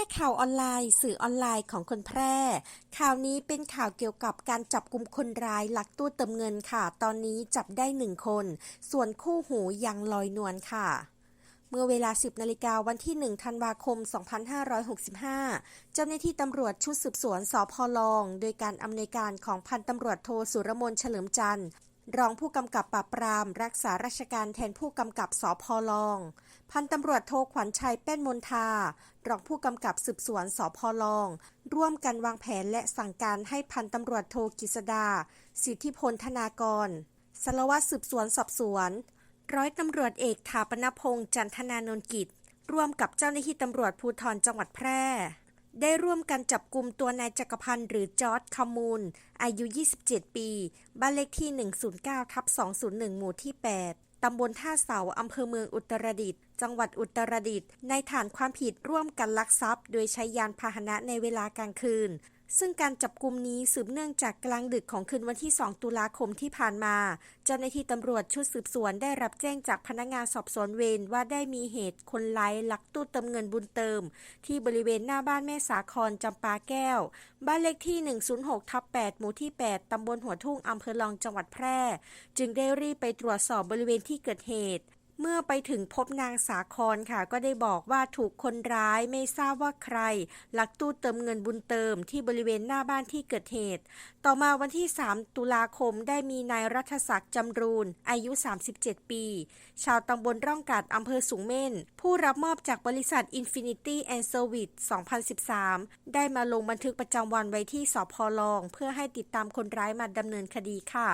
ร่ข่าวออนไลน์ สื่อออนไลน์ของคนแพร่ ข่าวนี้เป็นข่าวเกี่ยวกับการจับกลุ่มคนร้ายลักตู้เติมเงินค่ะ ตอนนี้จับได้หนึ่งคน ส่วนคู่หูยังลอยนวลค่ะเมื่อเวลา 10 นาฬิกาวันที่ 1 ธันวาคม 2565 เจ้าหน้าที่ตำรวจชุดสืบสวนสพลอง โดยการอำนวยการของพันตำรวจโทสุรมนเฉลิมจันทร์ รองผู้กำกับปราบปราม รักษาราชการแทนผู้กำกับสพลอง พันตำรวจโทขวัญชัยแป้นมนทารองผู้กำกับสืบสวนสพลอง ร่วมกันวางแผนและสั่งการให้พันตำรวจโทกิษดา สิทธิพลธนากรสารวัตรสืบสวนสอบสวน ร้อยตำรวจเอกถาปนพงษ์จันทนานนท์กิจ ร่วมกับเจ้าหน้าที่ตำรวจภูธรจังหวัดแพร่ ได้ร่วมกันจับกลุ่มตัวนายจักรพันธ์หรือจอร์ดคามูล อายุ 27 ปี บ้านเลขที่ 109ทับ201 หมู่ที่ 8 ตำบลท่าเสา อำเภอเมืองอุตรดิตถ์ จังหวัดอุตรดิตถ์ ในฐานความผิดร่วมกันลักทรัพย์ โดยใช้ยานพาหนะในเวลากลางคืน ซึ่งการจับกลุ่มนี้สืบเนื่องจากกลางดึกของคืนวันที่ 2 ตุลาคมที่ผ่านมา เจ้าหน้าที่ตำรวจชุดสืบสวนได้รับแจ้งจากพนักงานสอบสวนเวรว่าได้มีเหตุคนร้ายลักตู้เติมเงินบุญเติม ที่บริเวณหน้าบ้านแม่สาครจำปาแก้ว บ้านเลขที่ 106ทับ8หมู่ที่ 8 ตำบลหัวทุ่งอำเภอลองจังหวัดแพร่ จึงได้รีบไปตรวจสอบบริเวณที่เกิดเหตุ เมื่อไปถึงพบนางสาครค่ะ ก็ได้บอกว่าถูกคนร้ายไม่ทราบว่าใคร ลักตู้เติมเงินบุญเติมที่บริเวณหน้าบ้านที่เกิดเหตุ ต่อมาวันที่ 3 ตุลาคมได้มีนายรัฐศักดิ์จำรูน อายุ 37 ปี ชาวตำบลร่องกาดอำเภอสูงเม่น ผู้รับมอบจากบริษัท Infinity and Service 2013 ได้มาลงบันทึกประจำวันไว้ที่สพลอง เพื่อให้ติดตามคนร้ายมาดำเนินคดีค่ะ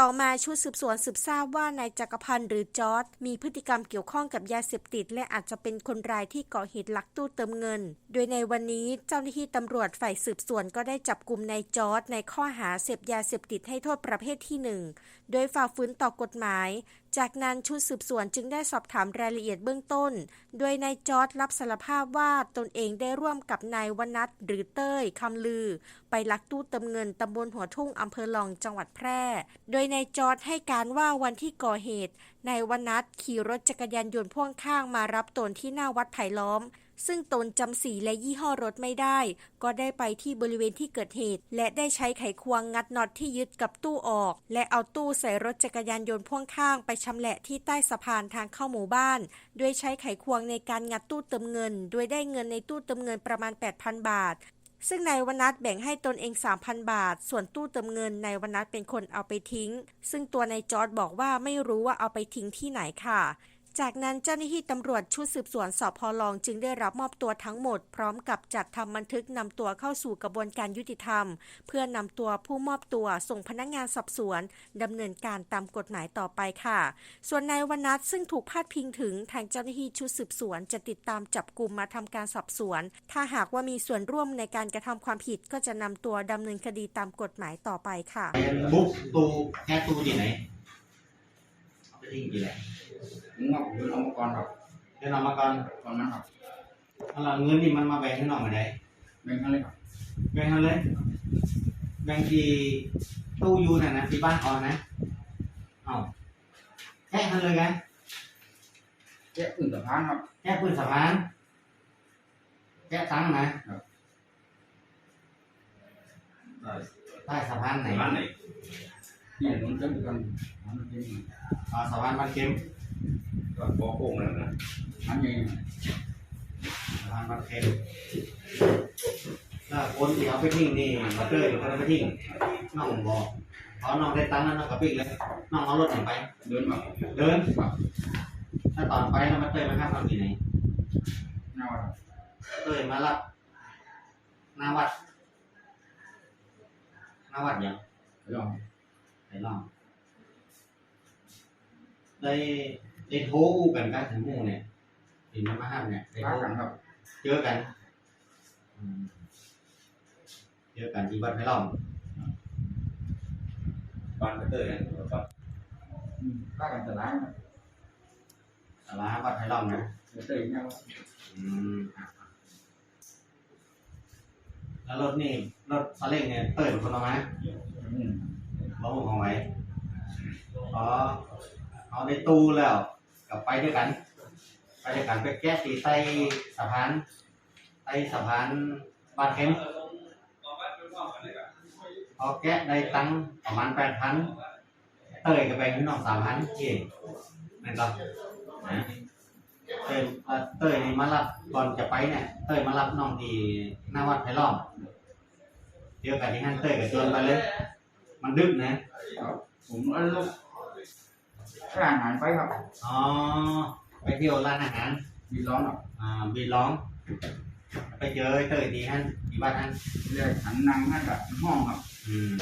ต่อมาชุดสืบสวนสืบทราบว่านายจักรพันธ์หรือจอร์ดมีีพฤติกรรมเกี่ยวข้องกับยาเสพติด และอาจจะเป็นคนร้ายที่ก่อเหตุลักตู้เติมเงิน โดยในวันนี้เจ้าหน้าที่ตำรวจฝ่ายสืบสวนก็ได้จับกลุ่มนายจอร์ดในข้อหาเสพยาเสพติดให้โทษประเภทที่หนึ่งโดยฝ่าฝืนต่อกฎหมาย จากนั้นชุดสืบสวนจึงได้สอบถามรายละเอียดเบื้องต้น โดยนายจอร์ดรับสารภาพว่าตนเองได้ร่วมกับนายวนัทหรือเต้ยคำลือ ไปลักตู้เติมเงินตำบลหัวทุ่งอำเภอลองจังหวัดแพร่ โดยนายจอร์ดให้การว่าวันที่ก่อเหตุนายวนัทขี่รถจักรยานยนต์พ่วงข้างมารับตนที่หน้าวัดไผ่ล้อม ซึ่งตนจำสีและยี่ห้อรถไม่ได้ ก็ได้ไปที่บริเวณที่เกิดเหตุ และได้ใช้ไขควงงัดน็อตที่ยึดกับตู้ออก และเอาตู้ใส่รถจักรยานยนต์พ่วงข้างไปชำแหละที่ใต้สะพานทางเข้าหมู่บ้าน โดยใช้ไขควงในการงัดตู้เติมเงิน โดยได้เงินในตู้เติมเงินประมาณ 8,000 บาท ซึ่งนายวนัทแบ่งให้ตนเอง 3,000 บาท ส่วนตู้เติมเงินนายวนัทเป็นคนเอาไปทิ้ง ซึ่งตัวนายจอร์ดบอกว่าไม่รู้ว่าเอาไปทิ้งที่ไหนค่ะ จากนั้นเจ้าหน้าที่ตำรวจชุดสืบสวนสพลองจึงได้รับมอบตัวทั้งหมด พร้อมกับจัดทำบันทึกนำตัวเข้าสู่กระบวนการยุติธรรม เพื่อนำตัวผู้มอบตัวส่งพนักงานสอบสวนดำเนินการตามกฎหมายต่อไปค่ะ ส่วนนายวนัทซึ่งถูกพาดพิงถึงทางเจ้าหน้าที่ชุดสืบสวน จะติดตามจับกลุ่มมาทำการสอบสวน ถ้าหากว่ามีส่วนร่วมในการกระทำความผิดก็จะนำตัวดำเนินคดีตามกฎหมายต่อไปค่ะบุ๊กตูแค่ตูที่ไหนเอาไปทิ้งที่ไหน ผมว่าผมเอามาก่อนครับเดี๋ยวเรามาก่อนตอนนั้นครับเอาล่ะเงินนี่มันมาแบ่งให้น้องมาได้แบ่งกันเลยครับแบ่งกันเลย แบ่งที่ตู้อยูน่ะนะที่บ้านออนนะเอาแค่กันเลยไงแยกอื่นสะพานครับแค่พื้นสะพานแค่ตังค์นะใต้สะพานไหนบ้านไหนที่มันจะกันมันเป็นอ๋อสะพานบ้านเข็ม ก็ปอโค้งนั่นนะมันเองสะพานบ้านเข็มถ้าคนที่เอาไปทิ้งนี่มาเตอร์อยู่คนเอาไปทิ้งน้องบอกพอน้องได้ตังค์แล้วน้องก็ปิ้งเลยน้องเอารถไหนไปเดินแบบเดินแบบถ้าตอนไปเรามาเตยมาครับเราที่ไหนหน้าวัดเตยมารับหน้าวัดหน้าวัดยังลองไปลองได้ ได้โทรกันกันถึงหมู่เนี่ยถึงมาห้ามเนี่ยได้รัโทกรกันครับเจอกันอืมเจอกันที่วัดไผ่ล้อมบ้านกระเตยนะบ้านรักกันแต่ร้านครับสาราวัดไผ่ล้อมนะเตยเนี่ยว่าอืมอะแล้วรถนี่รถซาเล้งเนี่ยเตยเป็นคนเอามาอืม บ่หูของไว้พอเอาในตู้แล้ว กับไปด้วยกัน ไปด้วยกันไปแก้ตีใต้สะพานไอ้สะพานบานเข็มพอแกะได้ตังประมาณแปดพันเตยก็แบ่งให้น้องสามพันเองนั่นก็นะเตยเตยนี่มารับก่อนจะไปเนี่ยเตยมารับน้องที่หน้าวัดไผ่ล้อมเดียวกันที่ฮันเตยกับชวนไปเลย มันดึกนะผมเอาลูก ร้านอาหารไปครับอ๋อ ไปเที่ยวร้านอาหารมีร้อนหรอกอ่าบีร้อง ไปเจอไอ้เต้ยที่ฮันที่บ้านฮันเรียกฉันนั่งนั่นกับห้องครับ อืม